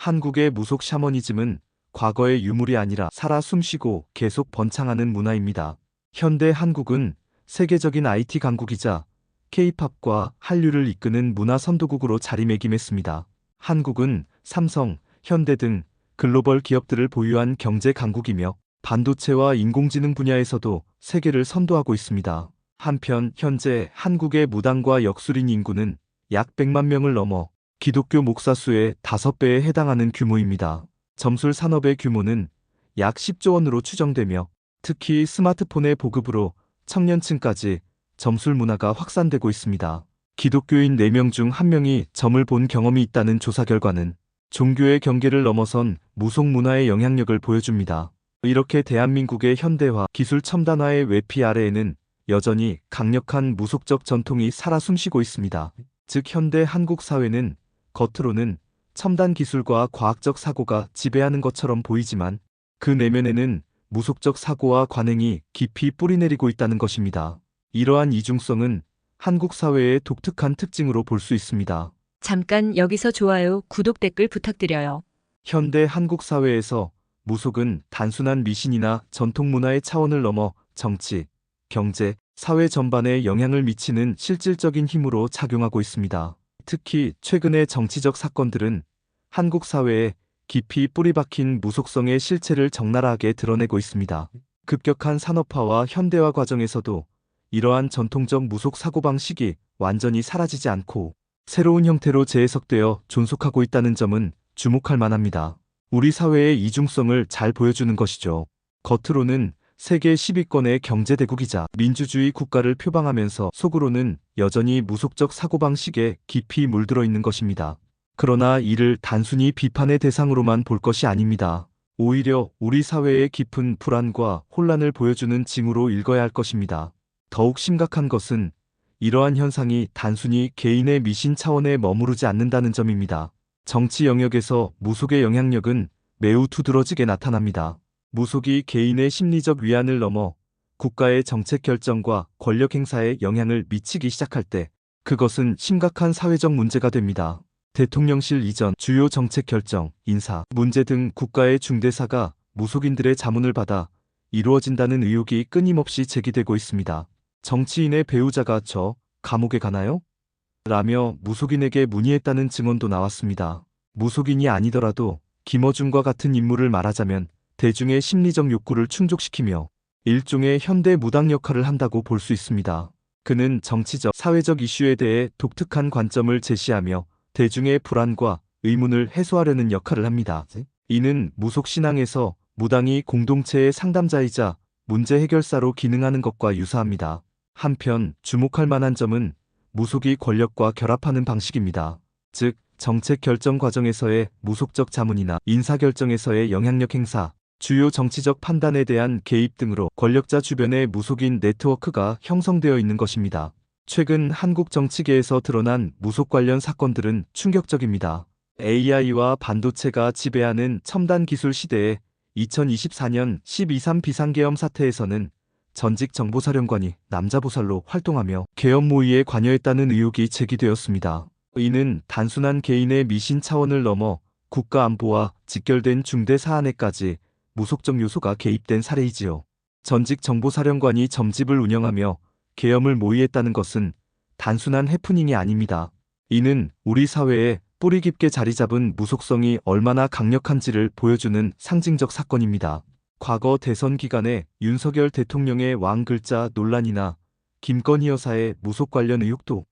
한국의 무속 샤머니즘은 과거의 유물이 아니라 살아 숨쉬고 계속 번창하는 문화입니다. 현대 한국은 세계적인 IT 강국이자 K-팝과 한류를 이끄는 문화 선도국으로 자리매김했습니다. 한국은 삼성, 현대 등 글로벌 기업들을 보유한 경제 강국이며 반도체와 인공지능 분야에서도 세계를 선도하고 있습니다. 한편 현재 한국의 무당과 역술인 인구는 약 100만 명을 넘어 기독교 목사 수의 5배에 해당하는 규모입니다. 점술 산업의 규모는 약 10조 원으로 추정되며 특히 스마트폰의 보급으로 청년층까지 점술 문화가 확산되고 있습니다. 기독교인 4명 중 1명이 점을 본 경험이 있다는 조사 결과는 종교의 경계를 넘어선 무속 문화의 영향력을 보여줍니다. 이렇게 대한민국의 현대화, 기술 첨단화의 외피 아래에는 여전히 강력한 무속적 전통이 살아 숨쉬고 있습니다. 즉 현대 한국 사회는 겉으로는 첨단 기술과 과학적 사고가 지배하는 것처럼 보이지만 그 내면에는 무속적 사고와 관행이 깊이 뿌리내리고 있다는 것입니다. 이러한 이중성은 한국 사회의 독특한 특징으로 볼 수 있습니다. 잠깐 여기서 좋아요, 구독, 댓글 부탁드려요. 현대 한국 사회에서 무속은 단순한 미신이나 전통 문화의 차원을 넘어 정치, 경제, 사회 전반에 영향을 미치는 실질적인 힘으로 작용하고 있습니다. 특히 최근의 정치적 사건들은 한국 사회에 깊이 뿌리 박힌 무속성의 실체를 적나라하게 드러내고 있습니다. 급격한 산업화와 현대화 과정에서도 이러한 전통적 무속 사고방식이 완전히 사라지지 않고 새로운 형태로 재해석되어 존속하고 있다는 점은 주목할 만합니다. 우리 사회의 이중성을 잘 보여주는 것이죠. 겉으로는 세계 10위권의 경제대국이자 민주주의 국가를 표방하면서 속으로는 여전히 무속적 사고방식에 깊이 물들어 있는 것입니다. 그러나 이를 단순히 비판의 대상으로만 볼 것이 아닙니다. 오히려 우리 사회의 깊은 불안과 혼란을 보여주는 징후로 읽어야 할 것입니다. 더욱 심각한 것은 이러한 현상이 단순히 개인의 미신 차원에 머무르지 않는다는 점입니다. 정치 영역에서 무속의 영향력은 매우 두드러지게 나타납니다. 무속이 개인의 심리적 위안을 넘어 국가의 정책 결정과 권력 행사에 영향을 미치기 시작할 때 그것은 심각한 사회적 문제가 됩니다. 대통령실 이전 주요 정책 결정, 인사, 문제 등 국가의 중대사가 무속인들의 자문을 받아 이루어진다는 의혹이 끊임없이 제기되고 있습니다. 정치인의 배우자가 저 감옥에 가나요? 라며 무속인에게 문의했다는 증언도 나왔습니다. 무속인이 아니더라도 김어준과 같은 인물을 말하자면 대중의 심리적 욕구를 충족시키며 일종의 현대 무당 역할을 한다고 볼 수 있습니다. 그는 정치적, 사회적 이슈에 대해 독특한 관점을 제시하며 대중의 불안과 의문을 해소하려는 역할을 합니다. 이는 무속 신앙에서 무당이 공동체의 상담자이자 문제 해결사로 기능하는 것과 유사합니다. 한편 주목할 만한 점은 무속이 권력과 결합하는 방식입니다. 즉, 정책 결정 과정에서의 무속적 자문이나 인사결정에서의 영향력 행사, 주요 정치적 판단에 대한 개입 등으로 권력자 주변의 무속인 네트워크가 형성되어 있는 것입니다. 최근 한국 정치계에서 드러난 무속 관련 사건들은 충격적입니다. AI와 반도체가 지배하는 첨단 기술 시대에 2024년 12.3 비상계엄 사태에서는 전직 정보사령관이 남자보살로 활동하며 계엄 모의에 관여했다는 의혹이 제기되었습니다. 이는 단순한 개인의 미신 차원을 넘어 국가 안보와 직결된 중대 사안에까지 무속적 요소가 개입된 사례이지요. 전직 정보사령관이 점집을 운영하며 계엄을 모의했다는 것은 단순한 해프닝이 아닙니다. 이는 우리 사회에 뿌리 깊게 자리 잡은 무속성이 얼마나 강력한지를 보여주는 상징적 사건입니다. 과거 대선 기간에 윤석열 대통령의 왕 글자 논란이나 김건희 여사의 무속 관련 의혹도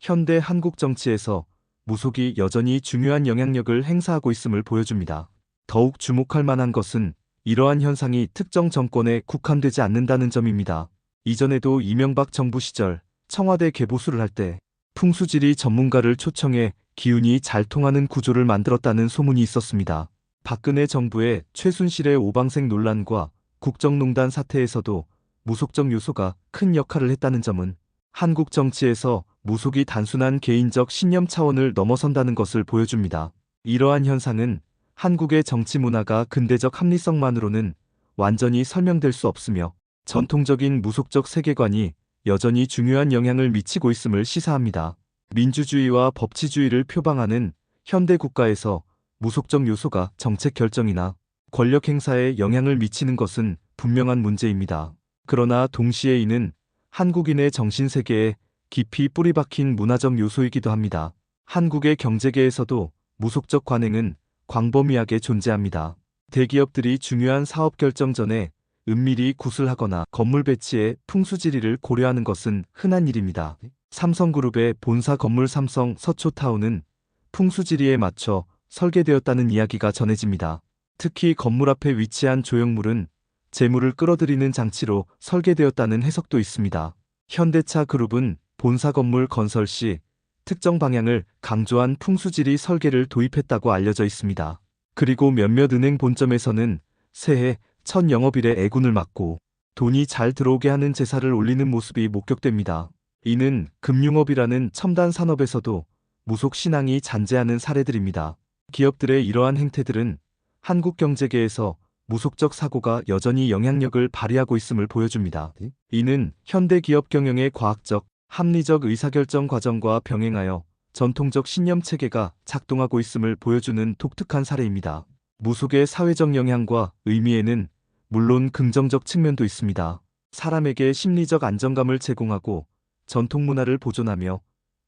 현대 한국 정치에서 무속이 여전히 중요한 영향력을 행사하고 있음을 보여줍니다. 더욱 주목할 만한 것은 이러한 현상이 특정 정권에 국한되지 않는다는 점입니다. 이전에도 이명박 정부 시절 청와대 개보수를 할 때 풍수지리 전문가를 초청해 기운이 잘 통하는 구조를 만들었다는 소문이 있었습니다. 박근혜 정부의 최순실의 오방생 논란과 국정농단 사태에서도 무속적 요소가 큰 역할을 했다는 점은 한국 정치에서 무속이 단순한 개인적 신념 차원을 넘어선다는 것을 보여줍니다. 이러한 현상은 한국의 정치 문화가 근대적 합리성만으로는 완전히 설명될 수 없으며 전통적인 무속적 세계관이 여전히 중요한 영향을 미치고 있음을 시사합니다. 민주주의와 법치주의를 표방하는 현대 국가에서 무속적 요소가 정책 결정이나 권력 행사에 영향을 미치는 것은 분명한 문제입니다. 그러나 동시에 이는 한국인의 정신세계에 깊이 뿌리박힌 문화적 요소이기도 합니다. 한국의 경제계에서도 무속적 관행은 광범위하게 존재합니다. 대기업들이 중요한 사업 결정 전에 은밀히 구슬하거나 건물 배치에 풍수지리를 고려하는 것은 흔한 일입니다. 삼성그룹의 본사 건물 삼성 서초타운은 풍수지리에 맞춰 설계되었다는 이야기가 전해집니다. 특히 건물 앞에 위치한 조형물은 재물을 끌어들이는 장치로 설계되었다는 해석도 있습니다. 현대차 그룹은 본사 건물 건설 시 특정 방향을 강조한 풍수지리 설계를 도입했다고 알려져 있습니다. 그리고 몇몇 은행 본점에서는 새해 첫 영업일에 애군을 막고 돈이 잘 들어오게 하는 제사를 올리는 모습이 목격됩니다. 이는 금융업이라는 첨단 산업에서도 무속 신앙이 잔재하는 사례들입니다. 기업들의 이러한 행태들은 한국 경제계에서 무속적 사고가 여전히 영향력을 발휘하고 있음을 보여줍니다. 이는 현대 기업 경영의 과학적, 합리적 의사결정 과정과 병행하여 전통적 신념 체계가 작동하고 있음을 보여주는 독특한 사례입니다. 무속의 사회적 영향과 의미에는 물론 긍정적 측면도 있습니다. 사람에게 심리적 안정감을 제공하고 전통 문화를 보존하며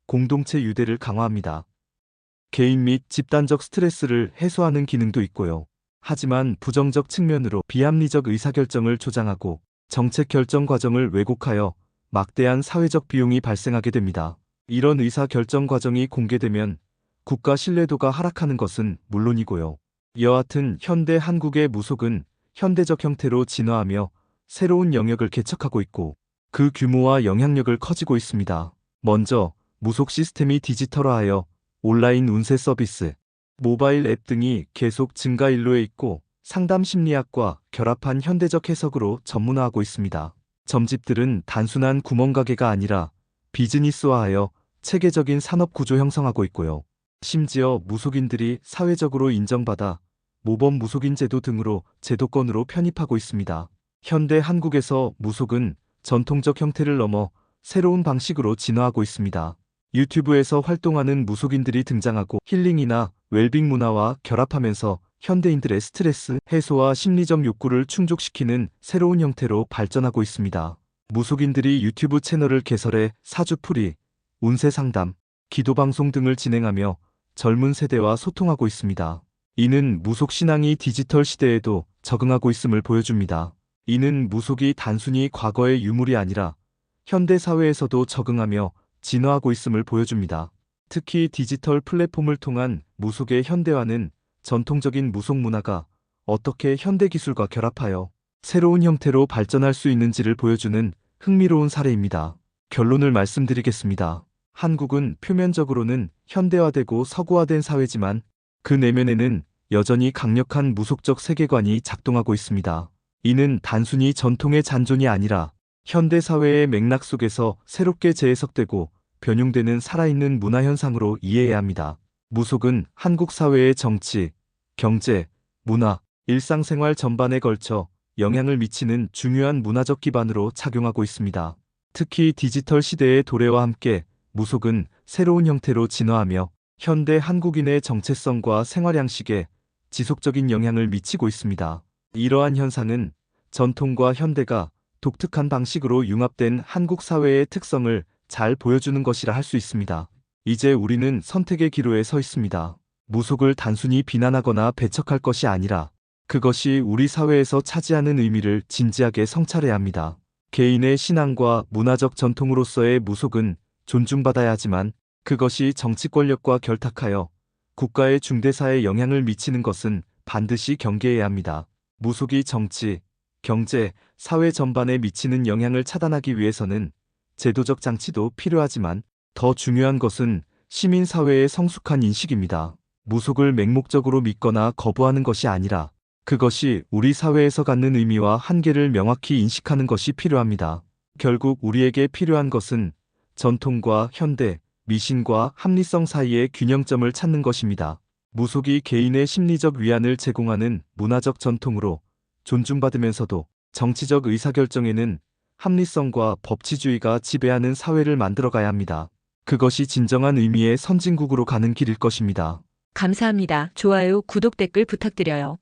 공동체 유대를 강화합니다. 개인 및 집단적 스트레스를 해소하는 기능도 있고요. 하지만 부정적 측면으로 비합리적 의사결정을 조장하고 정책 결정 과정을 왜곡하여 막대한 사회적 비용이 발생하게 됩니다. 이런 의사 결정 과정이 공개되면 국가 신뢰도가 하락하는 것은 물론이고요. 여하튼 현대 한국의 무속은 현대적 형태로 진화하며 새로운 영역을 개척하고 있고 그 규모와 영향력을 커지고 있습니다. 먼저 무속 시스템이 디지털화하여 온라인 운세 서비스, 모바일 앱 등이 계속 증가 일로에 있고 상담 심리학과 결합한 현대적 해석으로 전문화하고 있습니다. 점집들은 단순한 구멍가게가 아니라 비즈니스화하여 체계적인 산업 구조 형성하고 있고요. 심지어 무속인들이 사회적으로 인정받아 모범 무속인 제도 등으로 제도권으로 편입하고 있습니다. 현대 한국에서 무속은 전통적 형태를 넘어 새로운 방식으로 진화하고 있습니다. 유튜브에서 활동하는 무속인들이 등장하고 힐링이나 웰빙 문화와 결합하면서 현대인들의 스트레스 해소와 심리적 욕구를 충족시키는 새로운 형태로 발전하고 있습니다. 무속인들이 유튜브 채널을 개설해 사주풀이, 운세 상담, 기도 방송 등을 진행하며 젊은 세대와 소통하고 있습니다. 이는 무속 신앙이 디지털 시대에도 적응하고 있음을 보여줍니다. 이는 무속이 단순히 과거의 유물이 아니라 현대 사회에서도 적응하며 진화하고 있음을 보여줍니다. 특히 디지털 플랫폼을 통한 무속의 현대화는 전통적인 무속 문화가 어떻게 현대 기술과 결합하여 새로운 형태로 발전할 수 있는지를 보여주는 흥미로운 사례입니다. 결론을 말씀드리겠습니다. 한국은 표면적으로는 현대화되고 서구화된 사회지만 그 내면에는 여전히 강력한 무속적 세계관이 작동하고 있습니다. 이는 단순히 전통의 잔존이 아니라 현대 사회의 맥락 속에서 새롭게 재해석되고 변용되는 살아있는 문화 현상으로 이해해야 합니다. 무속은 한국 사회의 정치, 경제, 문화, 일상생활 전반에 걸쳐 영향을 미치는 중요한 문화적 기반으로 작용하고 있습니다. 특히 디지털 시대의 도래와 함께 무속은 새로운 형태로 진화하며 현대 한국인의 정체성과 생활 양식에 지속적인 영향을 미치고 있습니다. 이러한 현상은 전통과 현대가 독특한 방식으로 융합된 한국 사회의 특성을 잘 보여주는 것이라 할 수 있습니다. 이제 우리는 선택의 기로에 서 있습니다. 무속을 단순히 비난하거나 배척할 것이 아니라 그것이 우리 사회에서 차지하는 의미를 진지하게 성찰해야 합니다. 개인의 신앙과 문화적 전통으로서의 무속은 존중받아야 하지만 그것이 정치 권력과 결탁하여 국가의 중대사에 영향을 미치는 것은 반드시 경계해야 합니다. 무속이 정치, 경제, 사회 전반에 미치는 영향을 차단하기 위해서는 제도적 장치도 필요하지만 더 중요한 것은 시민사회의 성숙한 인식입니다. 무속을 맹목적으로 믿거나 거부하는 것이 아니라 그것이 우리 사회에서 갖는 의미와 한계를 명확히 인식하는 것이 필요합니다. 결국 우리에게 필요한 것은 전통과 현대, 미신과 합리성 사이의 균형점을 찾는 것입니다. 무속이 개인의 심리적 위안을 제공하는 문화적 전통으로 존중받으면서도 정치적 의사결정에는 합리성과 법치주의가 지배하는 사회를 만들어가야 합니다. 그것이 진정한 의미의 선진국으로 가는 길일 것입니다. 감사합니다. 좋아요, 구독, 댓글 부탁드려요.